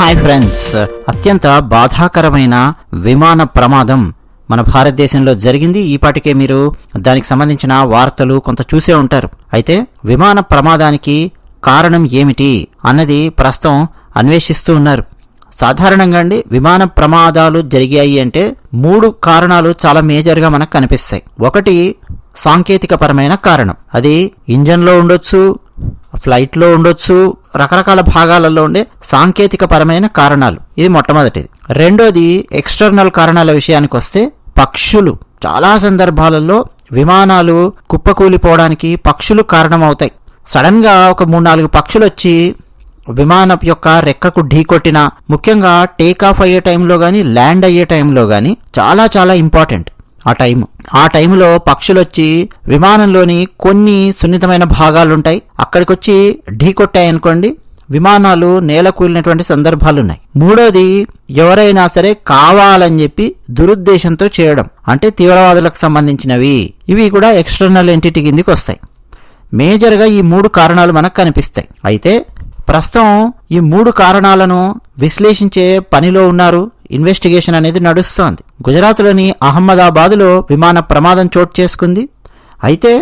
Hi friends. అత్యంత బాధాకరమైన విమాన ప్రమాదం మన భారతదేశంలో జరిగింది. ఈపాటికే మీరు దానికి సంబంధించిన వార్తలు కొంత చూసే ఉంటారు. అయితే విమాన ప్రమాదానికి కారణం ఏమిటి అన్నది ప్రస్తుతం అన్వేషిస్తూ ఉన్నారు. సాధారణంగా అండి విమాన ప్రమాదాలు జరిగాయి అంటే మూడు కారణాలు చాలా మేజర్గా మనకు కనిపిస్తాయి. ఒకటి సాంకేతికపరమైన కారణం. అది ఇంజన్లో ఉండొచ్చు ఫ్లైట్లో ఉండొచ్చు రకరకాల భాగాలలో ఉండే సాంకేతిక పరమైన కారణాలు. ఇది మొట్టమొదటిది. రెండోది ఎక్స్టర్నల్ కారణాల విషయానికి వస్తే పక్షులు. చాలా సందర్భాలలో విమానాలు కుప్పకూలిపోవడానికి పక్షులు కారణమవుతాయి. సడన్గా ఒక మూడు నాలుగు పక్షులు వచ్చి విమానం యొక్క రెక్కకు ఢీకొట్టిన ముఖ్యంగా టేక్ ఆఫ్ అయ్యే టైంలో కానీ ల్యాండ్ అయ్యే టైంలో కానీ చాలా చాలా ఇంపార్టెంట్ ఆ టైము. ఆ టైంలో పక్షులు వచ్చి విమానంలోని కొన్ని సున్నితమైన భాగాలు ఉంటాయి అక్కడికి వచ్చి ఢీకొట్టాయి అనుకోండి. విమానాలు నేల కూలినటువంటి సందర్భాలు ఉన్నాయి మూడోది ఎవరైనా సరే కావాలని చెప్పి దురుద్దేశంతో చేయడం. అంటే తీవ్రవాదులకు సంబంధించినవి. ఇవి కూడా ఎక్స్టర్నల్ ఎంటిటీ కిందికి వస్తాయి. మేజర్గా ఈ మూడు కారణాలు మనకు కనిపిస్తాయి. అయితే ప్రస్తుతం ఈ మూడు కారణాలను విశ్లేషించే పనిలో ఉన్నారు. ఇన్వెస్టిగేషన్ అనేది నడుస్తోంది. గుజరాత్లోని అహ్మదాబాదులో విమాన ప్రమాదం చోటు చేసుకుంది. అయితే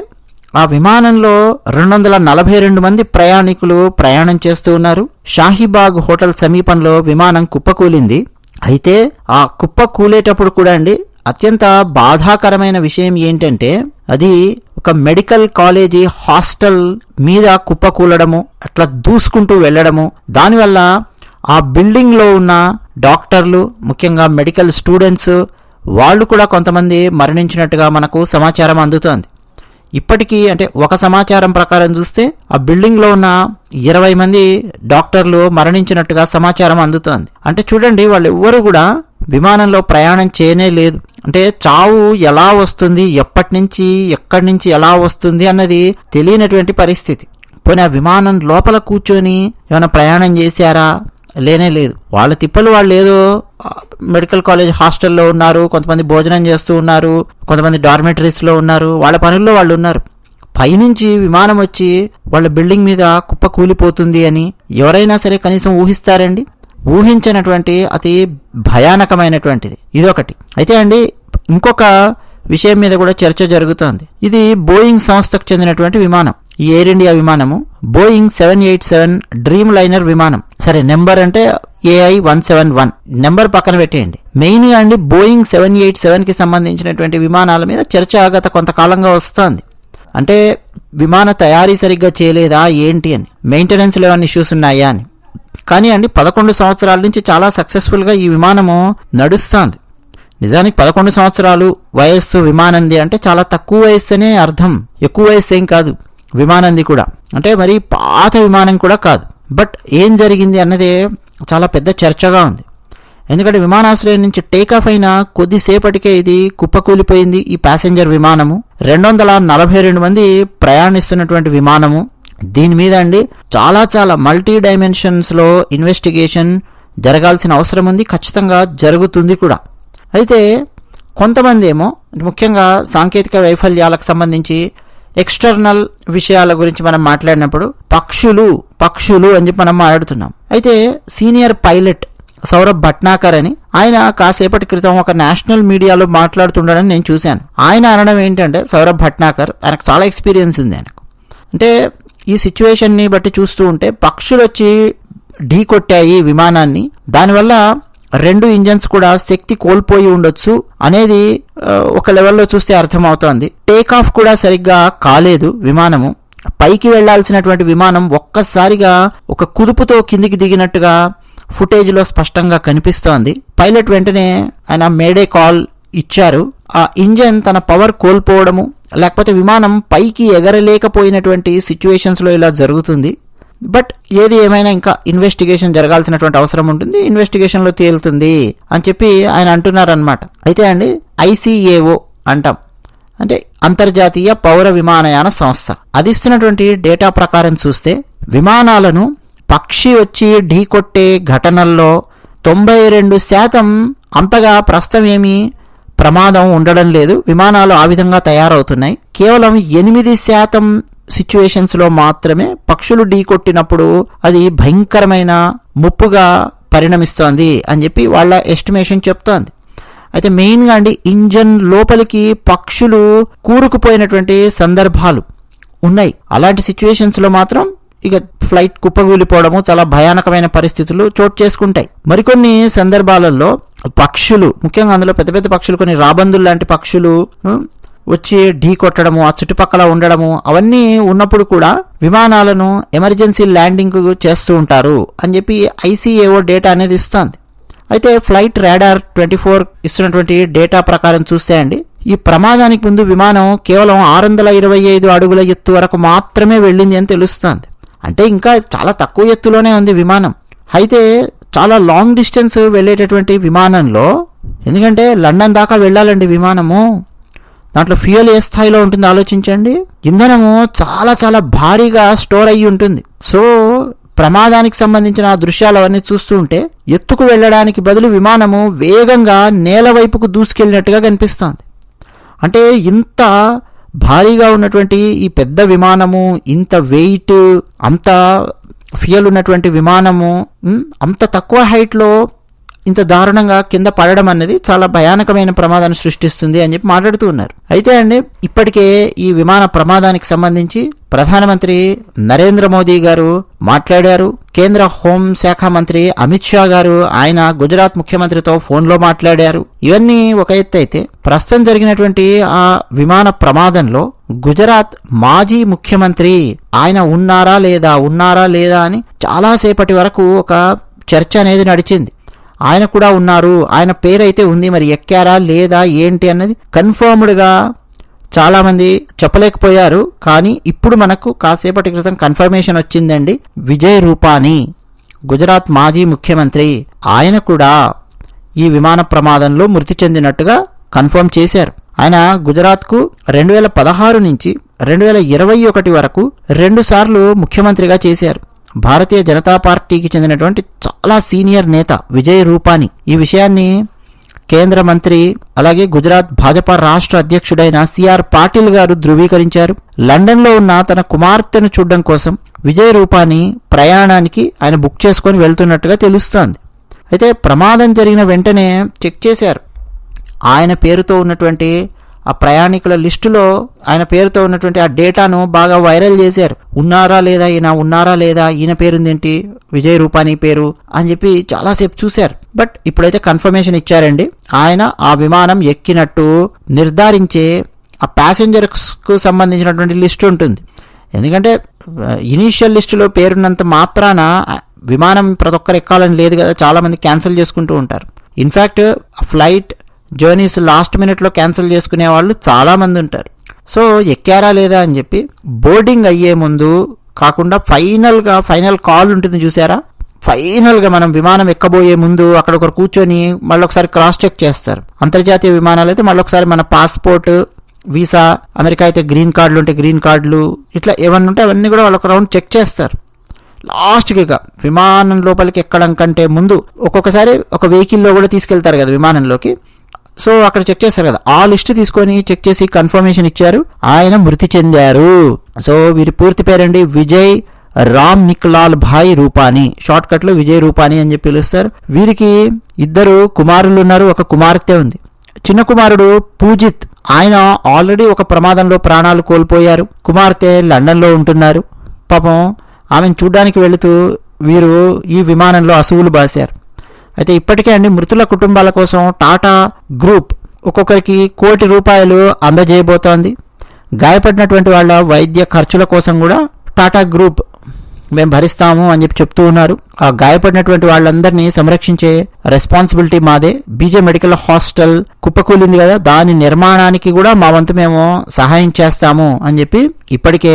ఆ విమానంలో రెండు వందల నలభై రెండు మంది ప్రయాణికులు ప్రయాణం చేస్తూ ఉన్నారు. షాహీబాగ్ హోటల్ సమీపంలో విమానం కుప్పకూలింది. అయితే ఆ కుప్ప కూలేటప్పుడు కూడా అండి అత్యంత బాధాకరమైన విషయం ఏంటంటే అది ఒక మెడికల్ కాలేజీ హాస్టల్ మీద కుప్పకూలడము అట్లా దూసుకుంటూ వెళ్ళడము దానివల్ల ఆ బిల్డింగ్లో ఉన్న డాక్టర్లు ముఖ్యంగా మెడికల్ స్టూడెంట్స్ వాళ్ళు కూడా కొంతమంది మరణించినట్టుగా మనకు సమాచారం అందుతోంది. ఇప్పటికీ అంటే ఒక సమాచారం ప్రకారం చూస్తే ఆ బిల్డింగ్లో ఉన్న ఇరవై మంది డాక్టర్లు మరణించినట్టుగా సమాచారం అందుతోంది. అంటే చూడండి వాళ్ళు ఎవ్వరు కూడా విమానంలో ప్రయాణం చేయనే లేదు. అంటే చావు ఎలా వస్తుంది ఎప్పటి నుంచి ఎక్కడి నుంచి ఎలా వస్తుంది అన్నది తెలియనటువంటి పరిస్థితి. పోనీ ఆ విమానం లోపల కూర్చొని ఏమైనా ప్రయాణం చేశారా? లేనే లేదు. వాళ్ళ తిప్పలు వాళ్ళు ఏదో మెడికల్ కాలేజ్ హాస్టల్లో ఉన్నారు కొంతమంది భోజనం చేస్తూ ఉన్నారు కొంతమంది డార్మెటరీస్లో ఉన్నారు వాళ్ళ పనుల్లో వాళ్ళు ఉన్నారు. పైనుంచి విమానం వచ్చి వాళ్ళ బిల్డింగ్ మీద కుప్ప కూలిపోతుంది అని ఎవరైనా సరే కనీసం ఊహిస్తారండి? ఊహించినటువంటి అతి భయానకమైనటువంటిది. ఇదొకటి. అయితే అండి ఇంకొక విషయం మీద కూడా చర్చ జరుగుతోంది. ఇది బోయింగ్ సంస్థకు చెందినటువంటి విమానం. ఈ Air India విమానము Boeing seven eight seven dreamliner విమానం. సరే నెంబర్ అంటే AI one seven one number పక్కన పెట్టేయండి. మెయిన్గా అండి బోయింగ్ సెవెన్ ఎయిట్ సెవెన్కి సంబంధించినటువంటి విమానాల మీద చర్చ గత కొంతకాలంగా వస్తోంది. అంటే విమాన తయారీ సరిగ్గా చేయలేదా ఏంటి అని. మెయింటెనెన్స్ ఏమైనా ఇష్యూస్ ఉన్నాయా అని. కానీ అండి పదకొండు సంవత్సరాల నుంచి చాలా సక్సెస్ఫుల్గా ఈ విమానము నడుస్తోంది. నిజానికి పదకొండు సంవత్సరాలు వయస్సు విమానంది అంటే చాలా తక్కువ వయస్సు అనే అర్థం. ఎక్కువ వయస్సు ఏం కాదు. విమానంది కూడా. అంటే మరి పాత విమానం కూడా కాదు. బట్ ఏం జరిగింది అన్నదే చాలా పెద్ద చర్చగా ఉంది. ఎందుకంటే విమానాశ్రయం నుంచి టేకాఫ్ అయిన కొద్దిసేపటికే ఇది కుప్పకూలిపోయింది ఈ ప్యాసింజర్ విమానము. రెండు వందల నలభై రెండు మంది ప్రయాణిస్తున్నటువంటి విమానము. దీని మీద అండి చాలా చాలా మల్టీ డైమెన్షన్స్లో ఇన్వెస్టిగేషన్ జరగాల్సిన అవసరం ఉంది. ఖచ్చితంగా జరుగుతుంది కూడా. అయితే కొంతమంది ఏమో ముఖ్యంగా సాంకేతిక వైఫల్యాలకు సంబంధించి ఎక్స్టర్నల్ విషయాల గురించి మనం మాట్లాడినప్పుడు పక్షులు పక్షులు అని చెప్పి మనం మాట్లాడుతున్నాం. అయితే సీనియర్ పైలట్ సౌరభ్ భట్నాకర్ అని ఆయన కాసేపటి క్రితం ఒక నేషనల్ మీడియాలో మాట్లాడుతుండడని నేను చూశాను. ఆయన అనడం ఏంటంటే సౌరభ్ భట్నాకర్ ఆయనకు చాలా ఎక్స్పీరియన్స్ ఉంది ఆయనకు. అంటే ఈ సిచ్యువేషన్ని బట్టి చూస్తూ ఉంటే పక్షులు వచ్చి ఢీ కొట్టాయి విమానాన్ని. దానివల్ల రెండు ఇంజన్స్ కూడా శక్తి కోల్పోయి ఉండొచ్చు అనేది ఒక లెవెల్లో చూస్తే అర్థమవుతోంది. టేక్ ఆఫ్ కూడా సరిగ్గా కాలేదు విమానము. పైకి వెళ్ళాల్సినటువంటి విమానం ఒక్కసారిగా ఒక కుదుపుతో కిందికి దిగినట్టుగా ఫుటేజ్లో స్పష్టంగా కనిపిస్తోంది. పైలట్ వెంటనే ఆయన మేడే కాల్ ఇచ్చారు. ఆ ఇంజన్ తన పవర్ కోల్పోవడము లేకపోతే విమానం పైకి ఎగరలేకపోయినటువంటి సిచ్యువేషన్స్లో ఇలా జరుగుతుంది. బట్ ఏది ఏమైనా ఇంకా ఇన్వెస్టిగేషన్ జరగాల్సినటువంటి అవసరం ఉంటుంది ఇన్వెస్టిగేషన్లో తేలుతుంది అని చెప్పి ఆయన అంటున్నారనమాట అయితే అండి ఐసీఏఓ అంటాం. అంటే అంతర్జాతీయ పౌర విమానయాన సంస్థ. అది ఇస్తున్నటువంటి డేటా ప్రకారం చూస్తే విమానాలను పక్షి వచ్చి ఢీకొట్టే ఘటనల్లో తొంభై రెండు శాతం అంతగా ప్రస్తుతం ఏమీ ప్రమాదం ఉండడం లేదు. విమానాలు ఆ విధంగా తయారవుతున్నాయి. కేవలం ఎనిమిది శాతం సిచ్యువేషన్స్లో మాత్రమే పక్షులు ఢీకొట్టినప్పుడు అది భయంకరమైన ముప్పుగా పరిణమిస్తోంది అని చెప్పి వాళ్ళ ఎస్టిమేషన్ చెప్తోంది. అయితే మెయిన్గా అండి ఇంజన్ లోపలికి పక్షులు కూరుకుపోయినటువంటి సందర్భాలు ఉన్నాయి. అలాంటి సిచ్యువేషన్స్లో మాత్రం ఇక ఫ్లైట్ కుప్పగూలిపోవడము చాలా భయానకమైన పరిస్థితులు చోటు చేసుకుంటాయి. మరికొన్ని సందర్భాలలో పక్షులు ముఖ్యంగా అందులో పెద్ద పెద్ద పక్షులు కొన్ని రాబందులు లాంటి పక్షులు వచ్చి ఢీ కొట్టడము ఆ చుట్టుపక్కల ఉండడము అవన్నీ ఉన్నప్పుడు కూడా విమానాలను ఎమర్జెన్సీ ల్యాండింగ్ చేస్తూ ఉంటారు అని చెప్పి ఐసీఏఓ డేటా అనేది ఇస్తుంది. అయితే ఫ్లైట్ రాడార్ ట్వంటీ ఫోర్ ఇస్తున్నటువంటి డేటా ప్రకారం చూస్తే అండి ఈ ప్రమాదానికి ముందు విమానం కేవలం ఆరు వందల ఇరవై ఐదు అడుగుల ఎత్తు వరకు మాత్రమే వెళ్ళింది అని తెలుస్తుంది. అంటే ఇంకా చాలా తక్కువ ఎత్తులోనే ఉంది విమానం. అయితే చాలా లాంగ్ డిస్టెన్స్ వెళ్ళేటటువంటి విమానంలో ఎందుకంటే లండన్ దాకా వెళ్ళాలండి విమానము దాంట్లో ఫ్యూయల్ ఏ స్థాయిలో ఉంటుందో ఆలోచించండి. ఇంధనము చాలా చాలా భారీగా స్టోర్ అయ్యి ఉంటుంది. సో ప్రమాదానికి సంబంధించిన ఆ దృశ్యాలు అవన్నీ చూస్తూ ఉంటే ఎత్తుకు వెళ్ళడానికి బదులు విమానము వేగంగా నేల వైపుకు దూసుకెళ్ళినట్టుగా కనిపిస్తోంది. అంటే ఇంత భారీగా ఉన్నటువంటి ఈ పెద్ద విమానము ఇంత వెయిట్ అంత ఫ్యూయల్ ఉన్నటువంటి విమానము అంత తక్కువ హైట్లో ఇంత దారుణంగా కింద పడడం అనేది చాలా భయానకమైన ప్రమాదాన్ని సృష్టిస్తుంది అని చెప్పి మాట్లాడుతూ ఉన్నారు. అయితే అండి ఇప్పటికే ఈ విమాన ప్రమాదానికి సంబంధించి ప్రధానమంత్రి నరేంద్ర మోదీ గారు మాట్లాడారు. కేంద్ర హోంశాఖ మంత్రి అమిత్ షా గారు ఆయన గుజరాత్ ముఖ్యమంత్రితో ఫోన్లో మాట్లాడారు. ఇవన్నీ ఒక ఎత్తు అయితే ప్రస్తుతం జరిగినటువంటి ఆ విమాన ప్రమాదంలో గుజరాత్ మాజీ ముఖ్యమంత్రి ఆయన ఉన్నారా లేదా ఉన్నారా లేదా అని చాలాసేపటి వరకు ఒక చర్చ అనేది నడిచింది. ఆయన కూడా ఉన్నారు. ఆయన పేరైతే ఉంది మరి ఎక్కారా లేదా ఏంటి అన్నది కన్ఫర్మ్డ్గా చాలామంది చెప్పలేకపోయారు. కానీ ఇప్పుడు మనకు కాసేపటి క్రితం కన్ఫర్మేషన్ వచ్చిందండి. విజయ్ రూపానీ గుజరాత్ మాజీ ముఖ్యమంత్రి ఆయన కూడా ఈ విమాన ప్రమాదంలో మృతి చెందినట్టుగా కన్ఫర్మ్ చేశారు. ఆయన గుజరాత్కు రెండు వేల పదహారు నుంచి రెండు వేల ఇరవై ఒకటి వరకు రెండుసార్లు ముఖ్యమంత్రిగా చేశారు. భారతీయ జనతా పార్టీకి చెందినటువంటి చాలా సీనియర్ నేత విజయ్ రూపాని ఈ విషయాన్ని కేంద్ర మంత్రి అలాగే గుజరాత్ భాజపా రాష్ట్ర అధ్యక్షుడైన సిఆర్ పాటిల్ గారు ధృవీకరించారు. లండన్లో ఉన్న తన కుమార్తెను చూడడం కోసం విజయ్ రూపాని ప్రయాణానికి ఆయన బుక్ చేసుకొని వెళ్తున్నట్టుగా తెలుస్తోంది. అయితే ప్రమాదం జరిగిన వెంటనే చెక్ చేశారు. ఆయన పేరుతో ఉన్నటువంటి ఆ ప్రయాణికుల లిస్టులో ఆయన పేరుతో ఉన్నటువంటి ఆ డేటాను బాగా వైరల్ చేశారు. ఉన్నారా లేదా ఈయన? ఉన్నారా లేదా? ఈయన పేరుందేంటి? విజయ్ రూపానీ పేరు అని చెప్పి చాలాసేపు చూశారు. బట్ ఇప్పుడైతే కన్ఫర్మేషన్ ఇచ్చారండి. ఆయన ఆ విమానం ఎక్కినట్టు నిర్ధారించే ఆ ప్యాసింజర్స్కు సంబంధించినటువంటి లిస్ట్ ఉంటుంది. ఎందుకంటే ఇనీషియల్ లిస్టులో పేరున్నంత మాత్రాన విమానం ప్రతి ఒక్కరు ఎక్కాలని లేదు కదా. చాలామంది క్యాన్సిల్ చేసుకుంటూ ఉంటారు. In fact flight journeys last మినిట్లో క్యాన్సిల్ చేసుకునే వాళ్ళు చాలామంది ఉంటారు. సో ఎక్కారా లేదా అని చెప్పి బోర్డింగ్ అయ్యే ముందు కాకుండా ఫైనల్గా ఫైనల్ కాల్ ఉంటుంది చూసారా? ఫైనల్గా మనం విమానం ఎక్కబోయే ముందు అక్కడ ఒకరు కూర్చొని మళ్ళీ ఒకసారి క్రాస్ చెక్ చేస్తారు. అంతర్జాతీయ విమానాలు అయితే మళ్ళీ ఒకసారి మన పాస్పోర్ట్ వీసా అమెరికా అయితే గ్రీన్ కార్డులు ఉంటే గ్రీన్ కార్డులు ఇట్లా ఏమన్నా ఉంటే అవన్నీ కూడా వాళ్ళు ఒక రౌండ్ చెక్ చేస్తారు లాస్ట్కి విమానం లోపలికి ఎక్కడం కంటే ముందు ఒక్కొక్కసారి ఒక వెహికల్లో కూడా తీసుకెళ్తారు కదా విమానంలోకి. సో అక్కడ చెక్ చేస్తారు కదా. ఆ లిస్ట్ తీసుకొని చెక్ చేసి కన్ఫర్మేషన్ ఇచ్చారు. ఆయన మృతి చెందారు. సో వీరి పూర్తి పేరండి విజయ్ రామ్ నిక్లాల్ భాయ్ రూపాని. షార్ట్ కట్లో విజయ్ రూపాని అని చెప్పి పిలుస్తారు. వీరికి ఇద్దరు కుమారులు ఉన్నారు. ఒక కుమార్తె ఉంది. చిన్న కుమారుడు పూజిత్. ఆయన ఆల్రెడీ ఒక ప్రమాదంలో ప్రాణాలు కోల్పోయారు. కుమార్తె లండన్లో ఉంటున్నారు. పాపం ఆమెను చూడ్డానికి వెళుతూ వీరు ఈ విమానంలో అసువులు బాశారు అయితే ఇప్పటికే అండి మృతుల కుటుంబాల కోసం టాటా గ్రూప్ ఒక్కొక్కరికి కోటి రూపాయలు అందజేయబోతోంది. గాయపడినటువంటి వాళ్ళ వైద్య ఖర్చుల కోసం కూడా టాటా గ్రూప్ మేము భరిస్తాము అని చెప్పి చెప్తూ ఉన్నారు. ఆ గాయపడినటువంటి వాళ్ళందరినీ సంరక్షించే రెస్పాన్సిబిలిటీ మాదే. బీజే మెడికల్ హాస్టల్ కుప్పకూలింది కదా దాని నిర్మాణానికి కూడా మా వంతు మేము సహాయం చేస్తాము అని చెప్పి ఇప్పటికే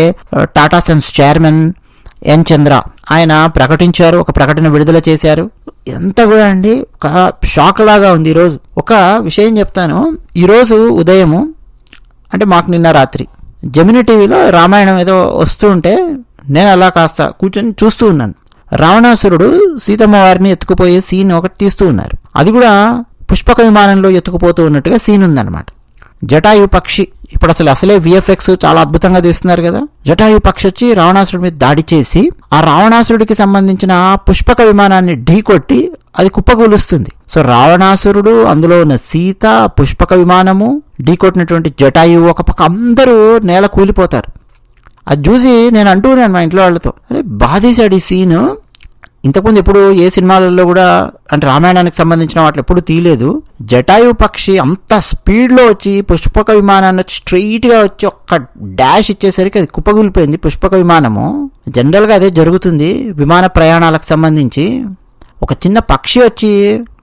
Tata sons chairman N Chandra ఆయన ప్రకటించారు ఒక ప్రకటన విడుదల చేశారు. ఎంత కూడా అండి ఒక షాక్ లాగా ఉంది ఈరోజు ఒక విషయం చెప్తాను. ఈరోజు ఉదయము అంటే మాకు నిన్న రాత్రి జమిని టీవీలో రామాయణం ఏదో వస్తూ ఉంటే నేను అలా కాస్త కూర్చొని చూస్తూ ఉన్నాను. రావణాసురుడు సీతమ్మ వారిని ఎత్తుకుపోయే సీన్ ఒకటి తీస్తూ ఉన్నారు. అది కూడా పుష్పక విమానంలో ఎత్తుకుపోతూ ఉన్నట్టుగా సీన్ ఉందన్నమాట. జటాయు పక్షి ఇప్పుడు అసలు అసలే విఎఫ్ఎక్స్ చాలా అద్భుతంగా తీస్తున్నారు కదా. జటాయు పక్షి వచ్చి రావణాసురుడి మీద దాడి చేసి ఆ రావణాసురుడికి సంబంధించిన పుష్పక విమానాన్ని ఢీకొట్టి అది కుప్పకూలుస్తుంది సో రావణాసురుడు అందులో ఉన్న సీత పుష్పక విమానము ఢీకొట్టినటువంటి జటాయు ఒక పక్క అందరూ నేల కూలిపోతారు. అది చూసి నేను అంటూనే మా ఇంట్లో వాళ్ళతో. అరే బాధేశాడు ఈ సీను. ఇంతకుముందు ఎప్పుడు ఏ సినిమాలలో కూడా అంటే రామాయణానికి సంబంధించిన వాటిలో ఎప్పుడు తీయలేదు. జటాయు పక్షి అంత స్పీడ్లో వచ్చి పుష్పక విమానాన్ని వచ్చి స్ట్రైట్గా వచ్చి ఒక్క డాష్ ఇచ్చేసరికి అది కుప్పగిలిపోయింది పుష్పక విమానము. జనరల్గా అదే జరుగుతుంది. విమాన ప్రయాణాలకు సంబంధించి. ఒక చిన్న పక్షి వచ్చి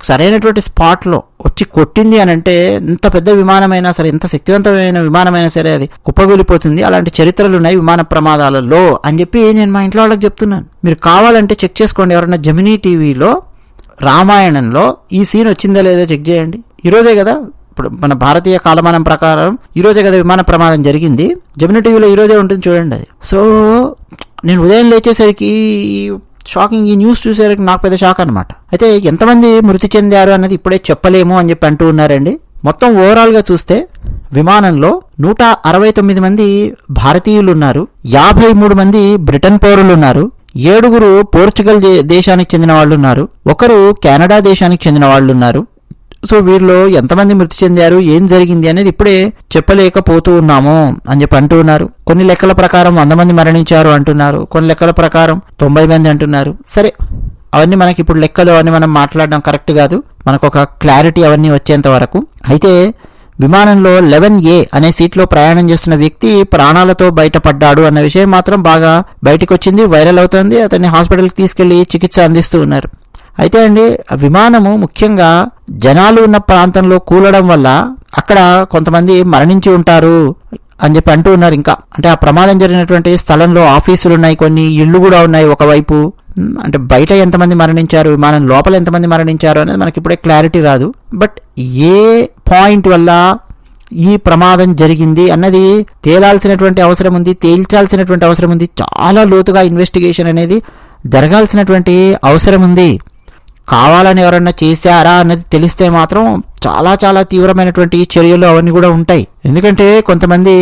సరైనటువంటి స్పాట్లో వచ్చి కొట్టింది అని అంటే ఇంత పెద్ద విమానమైనా సరే ఎంత శక్తివంతమైన విమానమైనా సరే అది కుప్పగూలిపోతుంది అలాంటి చరిత్రలు ఉన్నాయి విమాన ప్రమాదాలలో అని చెప్పి నేను మా ఇంట్లో వాళ్ళకి చెప్తున్నాను. మీరు కావాలంటే చెక్ చేసుకోండి ఎవరైనా జమినీ టీవీలో రామాయణంలో ఈ సీన్ వచ్చిందా లేదో చెక్ చేయండి. ఈరోజే కదా ఇప్పుడు మన భారతీయ కాలమానం ప్రకారం ఈరోజే కదా విమాన ప్రమాదం జరిగింది. జమినీ టీవీలో ఈరోజే ఉంటుంది చూడండి అది. సో నేను ఉదయం లేచేసరికి షాకింగ్ ఈ న్యూస్ చూసేసరికి నాకు పెద్ద షాక్ అనమాట అయితే ఎంతమంది మృతి చెందారు అన్నది ఇప్పుడే చెప్పలేము అని చెప్పి అంటూ ఉన్నారండి. మొత్తం ఓవరాల్గా చూస్తే విమానంలో నూట అరవై తొమ్మిది మంది భారతీయులు ఉన్నారు. యాభై మూడు మంది బ్రిటన్ పౌరులు ఉన్నారు. ఏడుగురు పోర్చుగల్ దే- దేశానికి చెందిన వాళ్ళు ఉన్నారు. ఒకరు కెనడా దేశానికి చెందిన వాళ్ళు ఉన్నారు. సో వీరిలో ఎంతమంది మృతి చెందారు ఏం జరిగింది అనేది ఇప్పుడే చెప్పలేకపోతూ ఉన్నాము అని చెప్పి అంటూ ఉన్నారు. కొన్ని లెక్కల ప్రకారం వంద మంది మరణించారు అంటున్నారు. కొన్ని లెక్కల ప్రకారం తొంభై మంది అంటున్నారు. సరే అవన్నీ మనకి ఇప్పుడు లెక్కలు అవన్నీ మనం మాట్లాడడం కరెక్ట్ కాదు. మనకు ఒక క్లారిటీ అవన్నీ వచ్చేంత వరకు. అయితే విమానంలో లెవెన్ ఏ అనే సీట్లో ప్రయాణం చేస్తున్న వ్యక్తి ప్రాణాలతో బయటపడ్డాడు అన్న విషయం మాత్రం బాగా బయటకు వచ్చింది వైరల్ అవుతుంది. అతన్ని హాస్పిటల్కి తీసుకెళ్ళి చికిత్స అందిస్తూ ఉన్నారు. అయితే అండి విమానము ముఖ్యంగా జనాలు ఉన్న ప్రాంతంలో కూలడం వల్ల అక్కడ కొంతమంది మరణించి ఉంటారు అని చెప్పి అంటూ ఉన్నారు ఇంకా. అంటే ఆ ప్రమాదం జరిగినటువంటి స్థలంలో ఆఫీసులు ఉన్నాయి కొన్ని ఇళ్ళు కూడా ఉన్నాయి ఒకవైపు. అంటే బయట ఎంతమంది మరణించారు విమానం లోపల ఎంతమంది మరణించారు అనేది మనకి ఇప్పుడే క్లారిటీ రాదు. బట్ ఏ పాయింట్ వల్ల ఈ ప్రమాదం జరిగింది అన్నది తేలాల్సినటువంటి అవసరం ఉంది తేల్చాల్సినటువంటి అవసరం ఉంది చాలా లోతుగా ఇన్వెస్టిగేషన్ అనేది జరగాల్సినటువంటి అవసరం ఉంది. కావాలని ఎవరన్నా చేశారా అన్నది తెలిస్తే మాత్రం చాలా చాలా తీవ్రమైనటువంటి చర్యలు అవన్నీ కూడా ఉంటాయి. ఎందుకంటే కొంతమంది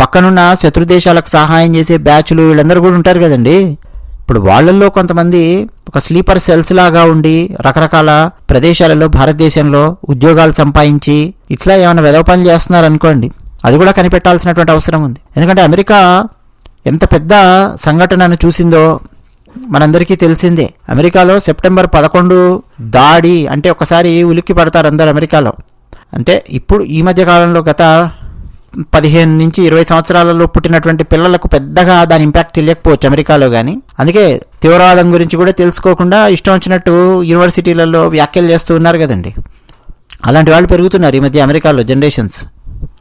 పక్కనున్న శత్రు దేశాలకు సహాయం చేసే బ్యాచ్లు వీళ్ళందరూ కూడా ఉంటారు కదండి. ఇప్పుడు వాళ్ళల్లో కొంతమంది ఒక స్లీపర్ సెల్స్ లాగా ఉండి రకరకాల ప్రదేశాలలో భారతదేశంలో ఉద్యోగాలు సంపాదించి ఇట్లా ఏమైనా వెదవ పనులు చేస్తున్నారు అనుకోండి అది కూడా కనిపెట్టాల్సినటువంటి అవసరం ఉంది. ఎందుకంటే అమెరికా ఎంత పెద్ద సంఘటనను చూసిందో మనందరికీ తెలిసిందే. అమెరికాలో సెప్టెంబర్ పదకొండు దాడి అంటే ఒకసారి ఉలిక్కి పడతారు అందరు అమెరికాలో. అంటే ఇప్పుడు ఈ మధ్య కాలంలో గత పదిహేను నుంచి ఇరవై సంవత్సరాలలో పుట్టినటువంటి పిల్లలకు పెద్దగా దాని ఇంపాక్ట్ తెలియకపోవచ్చు అమెరికాలో కానీ అందుకే తీవ్రవాదం గురించి కూడా తెలుసుకోకుండా ఇష్టం వచ్చినట్టు యూనివర్సిటీలలో వ్యాఖ్యలు చేస్తూ ఉన్నారు కదండి. అలాంటి వాళ్ళు పెరుగుతున్నారు ఈ మధ్య అమెరికాలో జనరేషన్స్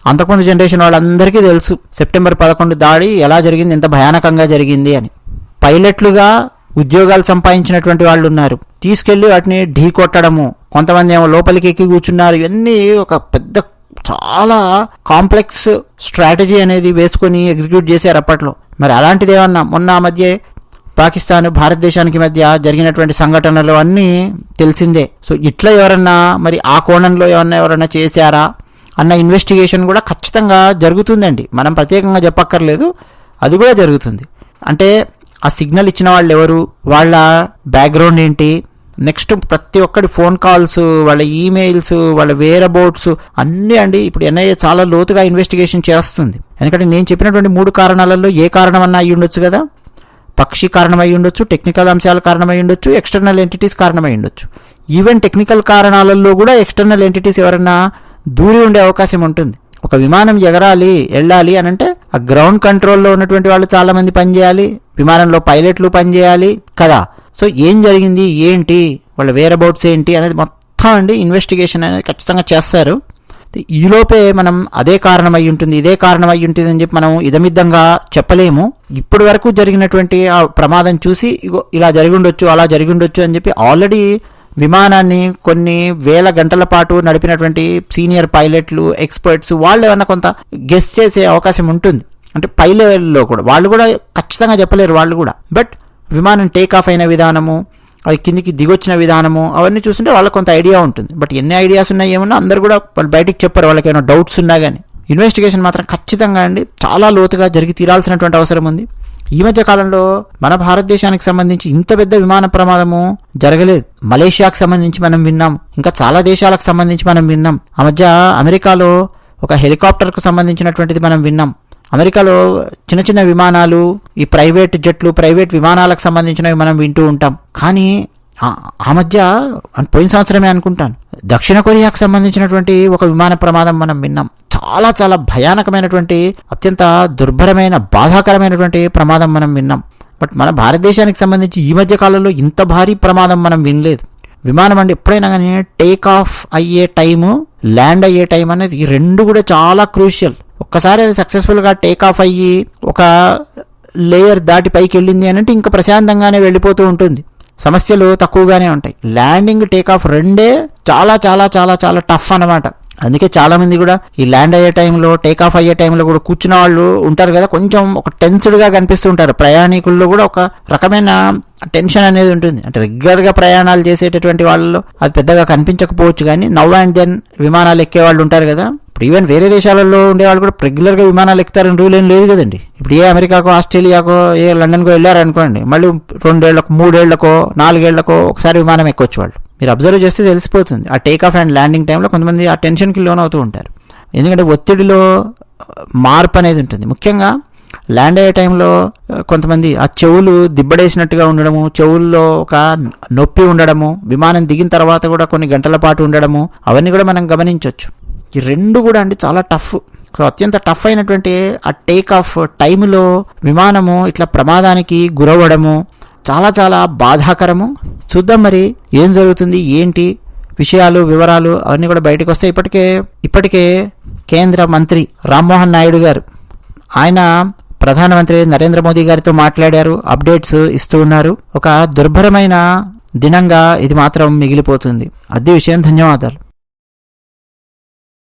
అంతకుముందు జనరేషన్ వాళ్ళందరికీ తెలుసు సెప్టెంబర్ పదకొండు దాడి ఎలా జరిగింది ఎంత భయానకంగా జరిగింది అని. పైలట్లుగా ఉద్యోగాలు సంపాదించినటువంటి వాళ్ళు ఉన్నారు తీసుకెళ్ళి వాటిని ఢీ కొట్టడము కొంతమంది ఏమో లోపలికి ఎక్కి కూర్చున్నారు ఇవన్నీ ఒక పెద్ద చాలా కాంప్లెక్స్ స్ట్రాటజీ అనేది వేసుకొని ఎగ్జిక్యూట్ చేశారు అప్పట్లో. మరి అలాంటిది ఏమన్నా మొన్న మధ్య పాకిస్తాన్ భారతదేశానికి మధ్య జరిగినటువంటి సంఘటనలు అన్నీ తెలిసిందే. సో ఇట్లా ఎవరన్నా మరి ఆ కోణంలో ఏమన్నా ఎవరన్నా చేశారా అన్న ఇన్వెస్టిగేషన్ కూడా ఖచ్చితంగా జరుగుతుందండి. మనం ప్రత్యేకంగా చెప్పక్కర్లేదు అది కూడా జరుగుతుంది. అంటే ఆ సిగ్నల్ ఇచ్చిన వాళ్ళు ఎవరు వాళ్ళ బ్యాక్గ్రౌండ్ ఏంటి? నెక్స్ట్ ప్రతి ఒక్కటి ఫోన్ కాల్స్ వాళ్ళ ఈమెయిల్స్ వాళ్ళ వేరబోట్స్ అన్నీ అండి. ఇప్పుడు ఎన్ఐఏ చాలా లోతుగా ఇన్వెస్టిగేషన్ చేస్తుంది. ఎందుకంటే నేను చెప్పినటువంటి మూడు కారణాలలో ఏ కారణం అన్నా అయి ఉండొచ్చు కదా? పక్షి కారణమై ఉండొచ్చు టెక్నికల్ అంశాల కారణమై ఉండొచ్చు ఎక్స్టర్నల్ ఎంటిటీస్ కారణమై ఉండొచ్చు. ఈవెన్ టెక్నికల్ కారణాలలో కూడా ఎక్స్టర్నల్ ఎంటిటీస్ ఎవరైనా దూరి ఉండే అవకాశం ఉంటుంది. ఒక విమానం ఎగరాలి వెళ్ళాలి అని అంటే ఆ గ్రౌండ్ కంట్రోల్లో ఉన్నటువంటి వాళ్ళు చాలా మంది పనిచేయాలి విమానంలో పైలట్లు పనిచేయాలి కదా. సో ఏం జరిగింది ఏంటి వాళ్ళ వేర్ అబౌట్స్ ఏంటి అనేది మొత్తం అండి ఇన్వెస్టిగేషన్ అనేది ఖచ్చితంగా చేస్తారు. ఈలోపే మనం అదే కారణం ఉంటుంది ఇదే కారణం ఉంటుంది అని చెప్పి మనం ఇదమిద్దంగా చెప్పలేము. ఇప్పటి వరకు జరిగినటువంటి ఆ ప్రమాదం చూసి ఇలా జరిగి ఉండొచ్చు అలా జరిగి ఉండొచ్చు అని చెప్పి ఆల్రెడీ విమానాన్ని కొన్ని వేల గంటల పాటు నడిపినటువంటి సీనియర్ పైలట్లు ఎక్స్పర్ట్స్ వాళ్ళు ఏమన్నా కొంత గెస్ చేసే అవకాశం ఉంటుంది. అంటే పై లెవెల్లో కూడా. వాళ్ళు కూడా ఖచ్చితంగా చెప్పలేరు వాళ్ళు కూడా. బట్ విమానం టేక్ ఆఫ్ అయిన విధానము అవి కిందికి దిగొచ్చిన విధానము అవన్నీ చూస్తుంటే వాళ్ళకి కొంత ఐడియా ఉంటుంది. బట్ ఎన్ని ఐడియాస్ ఉన్నాయి ఏమన్నా అందరు కూడా వాళ్ళు బయటికి చెప్పారు వాళ్ళకి ఏమైనా డౌట్స్ ఉన్నా కానీ ఇన్వెస్టిగేషన్ మాత్రం ఖచ్చితంగా అండి. చాలా లోతుగా జరిగి తీరాల్సినటువంటి అవసరం ఉంది. ఈ మధ్య కాలంలో మన భారతదేశానికి సంబంధించి ఇంత పెద్ద విమాన ప్రమాదము జరగలేదు. మలేషియాకు సంబంధించి మనం విన్నాం. ఇంకా చాలా దేశాలకు సంబంధించి మనం విన్నాం. ఆ మధ్య అమెరికాలో ఒక హెలికాప్టర్కు సంబంధించినటువంటిది మనం విన్నాం. అమెరికాలో చిన్న చిన్న విమానాలు ఈ ప్రైవేట్ జట్లు ప్రైవేట్ విమానాలకు సంబంధించినవి మనం వింటూ ఉంటాం. కానీ ఆ- మధ్య పోయిన సంవత్సరమే అనుకుంటాను. దక్షిణ కొరియాకు సంబంధించినటువంటి ఒక విమాన ప్రమాదం మనం విన్నాం. చాలా చాలా భయానకమైనటువంటి అత్యంత దుర్భరమైన బాధాకరమైనటువంటి ప్రమాదం మనం విన్నాం. బట్ మన భారతదేశానికి సంబంధించి ఈ మధ్య కాలంలో ఇంత భారీ ప్రమాదం మనం వినలేదు. విమానం అంటే ఎప్పుడైనా కానీ టేక్ ఆఫ్ అయ్యే టైము ల్యాండ్ అయ్యే టైం అనేది ఈ రెండు కూడా చాలా క్రూషియల్ ఒక్కసారి అది సక్సెస్ఫుల్గా టేక్ ఆఫ్ అయ్యి ఒక లేయర్ దాటి పైకి వెళ్ళింది అని అంటే ఇంకా ప్రశాంతంగానే వెళ్ళిపోతూ ఉంటుంది. సమస్యలు తక్కువగానే ఉంటాయి. ల్యాండింగ్ టేక్ ఆఫ్ రెండే చాలా చాలా చాలా చాలా టఫ్ అన్నమాట. అందుకే చాలామంది కూడా ఈ ల్యాండ్ అయ్యే టైంలో టేక్ ఆఫ్ అయ్యే టైంలో కూడా కూర్చున్న వాళ్ళు ఉంటారు కదా కొంచెం ఒక టెన్స్డ్గా కనిపిస్తుంటారు. ప్రయాణికుల్లో కూడా ఒక రకమైన టెన్షన్ అనేది ఉంటుంది. అంటే రెగ్యులర్గా ప్రయాణాలు చేసేటటువంటి వాళ్ళలో అది పెద్దగా కనిపించకపోవచ్చు కానీ నవ్ అండ్ దెన్ విమానాలు ఎక్కే వాళ్ళు ఉంటారు కదా. ఇప్పుడు ఈవెన్ వేరే దేశాలలో ఉండే వాళ్ళు కూడా రెగ్యులర్గా విమానాలు ఎక్కుతారని రూల్ ఏం లేదు కదండి. ఇప్పుడు ఏ అమెరికాకో ఆస్ట్రేలియాకో ఏ లండన్కో వెళ్ళారనుకోండి మళ్ళీ రెండేళ్ళకు మూడేళ్ళకో నాలుగేళ్ళకో ఒకసారి విమానం ఎక్కొచ్చు వాళ్ళు. మీరు అబ్జర్వ్ చేస్తే తెలిసిపోతుంది. ఆ టేక్ ఆఫ్ అండ్ ల్యాండింగ్ టైంలో కొంతమంది ఆ టెన్షన్కి లోన్ అవుతూ ఉంటారు. ఎందుకంటే ఒత్తిడిలో మార్పు అనేది ఉంటుంది. ముఖ్యంగా ల్యాండ్ అయ్యే టైంలో కొంతమంది ఆ చెవులు దిబ్బడేసినట్టుగా ఉండడము చెవుల్లో ఒక నొప్పి ఉండడము విమానం దిగిన తర్వాత కూడా కొన్ని గంటల పాటు ఉండడము అవన్నీ కూడా మనం గమనించవచ్చు ఈ రెండు కూడా అండి చాలా టఫ్ సో అత్యంత టఫ్ అయినటువంటి ఆ టేక్ ఆఫ్ టైంలో విమానము ఇట్లా ప్రమాదానికి గురవ్వడము చాలా చాలా బాధాకరము. చూద్దాం మరి ఏం జరుగుతుంది ఏంటి విషయాలు వివరాలు అవన్నీ కూడా బయటకు వస్తాయి ఇప్పటికే ఇప్పటికే కేంద్ర మంత్రి రామ్మోహన్ నాయుడు గారు ఆయన ప్రధానమంత్రి నరేంద్ర మోదీ గారితో మాట్లాడారు అప్డేట్స్ ఇస్తూ ఉన్నారు. ఒక దుర్భరమైన దినంగా ఇది మాత్రం మిగిలిపోతుంది. అద్దె విషయం ధన్యవాదాలు.